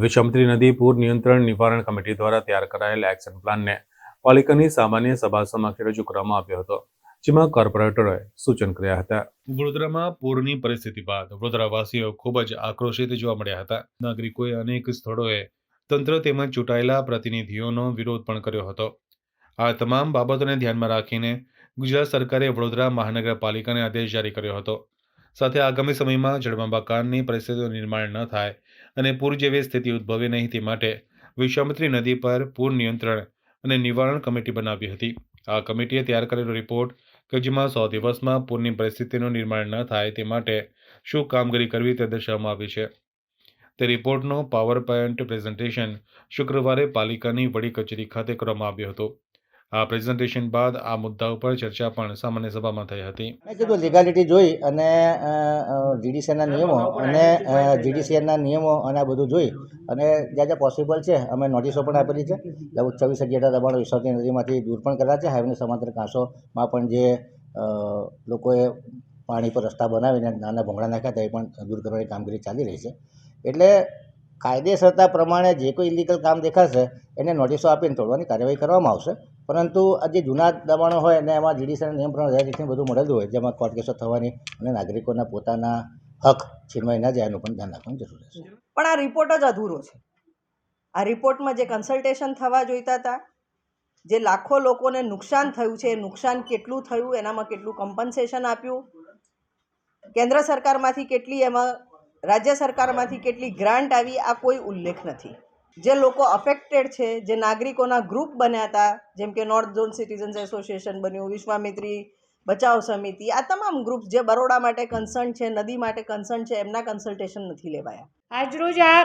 વિષમત્રી નદી પૂર નિયંત્રણ નિવારણ કમિટી દ્વારા તૈયાર કરાયેલ એક્શન પ્લાનને પાલિકાની સામાન્ય સભા સમક્ષ રજૂ કરવામાં આવ્યો હતો, જેમાં કોર્પોરેટરોએ સૂચન કર્યા હતા. વડોદરામાં પૂરની પરિસ્થિતિ બાદ વડોદરાવાસીઓ ખૂબ જ આક્રોશિત જોવા મળ્યા હતા. નાગરિકોએ અનેક સ્થળોએ તંત્ર તેમજ ચૂંટાયેલા પ્રતિનિધિઓનો વિરોધ પણ કર્યો હતો. આ તમામ બાબતોને ધ્યાનમાં રાખીને ગુજરાત સરકારે વડોદરા મહાનગરપાલિકાને આદેશ જારી કર્યો હતો. સાથે આગામી સમયમાં જળબંબાકારની પરિસ્થિતિનું નિર્માણ ન થાય અને પૂર જેવી સ્થિતિ ઉદ્ભવે નહીં તે માટે વિશ્વામિત્રી નદી પર પૂર નિયંત્રણ અને નિવારણ કમિટી બનાવી હતી. આ કમિટીએ તૈયાર કરેલો રિપોર્ટ કે સો દિવસમાં પૂરની પરિસ્થિતિનું નિર્માણ ન થાય તે માટે શું કામગીરી કરવી તે દર્શાવવામાં આવી છે. તે રિપોર્ટનો પાવર પોઈન્ટ પ્રેઝન્ટેશન શુક્રવારે પાલિકાની વડી કચેરી ખાતે કરવામાં આવ્યું હતું. આ પ્રેઝન્ટેશન બાદ આ મુદ્દા ઉપર ચર્ચા પણ સામાન્ય સભામાં થઈ હતી. કીધું લીગાલિટી જોઈ અને જીડીસીના નિયમો અને જીડીસીએના નિયમો અને આ બધું જોઈ અને જ્યાં જ્યાં પોસિબલ છે અમે નોટિસો પણ આપેલી છે. લગભગ છવ્વીસ અગિયાર દબાણો વિસર્જન નદીમાંથી દૂર પણ કર્યા છે. હાઈવેની સમાંતર કાંસોમાં પણ જે લોકોએ પાણી પર રસ્તા બનાવીને નાના ભૂંગળા નાખ્યા હતા એ પણ દૂર કરવાની કામગીરી ચાલી રહી છે. એટલે કાયદેસરતા પ્રમાણે જે કોઈ ઇલીગલ કામ દેખાશે એને નોટિસો આપીને તોડવાની કાર્યવાહી કરવામાં આવશે. પરંતુ આ જે જૂના દબાણો હોય અને એમાં જ્યુડિશિયલ નિયમ પ્રમાણે રેગ્યુલેશન બધું મળેલું હોય, જેમાં કોર્ટ કેસો થવાની અને નાગરિકોના પોતાના હક છીનવાઈ ના જાય એનું પણ ધ્યાન રાખવાની જરૂર છે પણ આ રિપોર્ટ જ અધૂરો છે. આ રિપોર્ટમાં જે કન્સલ્ટેશન થવા જોઈતા હતા, જે લાખો લોકોને નુકસાન થયું છે, એ નુકસાન કેટલું થયું, એનામાં કેટલું કમ્પન્સેશન આપ્યું, કેન્દ્ર સરકારમાંથી કેટલી એમાં, રાજ્ય સરકારમાંથી કેટલી ગ્રાન્ટ આવી, આ કોઈ ઉલ્લેખ નથી. જે લોકો અફેક્ટેડ છે, જે નાગરિકોના ગ્રુપ બન્યા હતા, જેમ કે નોર્થ ઝોન સિટીઝન્સ એસોસિએશન બન્યું, વિશ્વામિત્રી બચાવ સમિતિ, આ તમામ ગ્રુપ જે બરોડા માટે કન્સર્ન છે, નદી માટે કન્સર્ન છે, એમના કન્સલ્ટેશન નથી લેવાયા. આજરોજ આ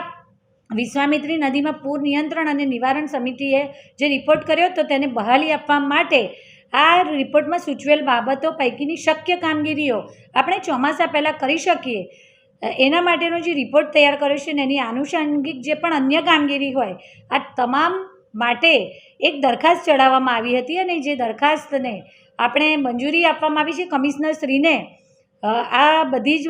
વિશ્વામિત્રી નદીમાં પૂર નિયંત્રણ અને નિવારણ સમિતિએ જે રિપોર્ટ કર્યો તો તેને બહાલી આપવા માટે આ રિપોર્ટમાં સૂચવેલ બાબતો પૈકીની શક્ય કામગીરીઓ આપણે ચોમાસા પહેલાં કરી શકીએ. એના માટેનો જે રિપોર્ટ તૈયાર કર્યો છે ને એની આનુષંગિક જે પણ અન્ય કામગીરી હોય, આ તમામ માટે એક દરખાસ્ત ચડાવવામાં આવી હતી અને જે દરખાસ્તને આપણે મંજૂરી આપવામાં આવી છે કમિશનરશ્રીને આ બધી જ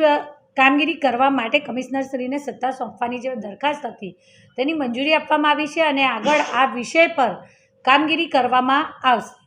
કામગીરી કરવા માટે કમિશનરશ્રીને સત્તા સોંપવાની જે દરખાસ્ત હતી, તેની મંજૂરી આપવામાં આવી છે અને આગળ આ વિષય પર કામગીરી કરવામાં આવશે.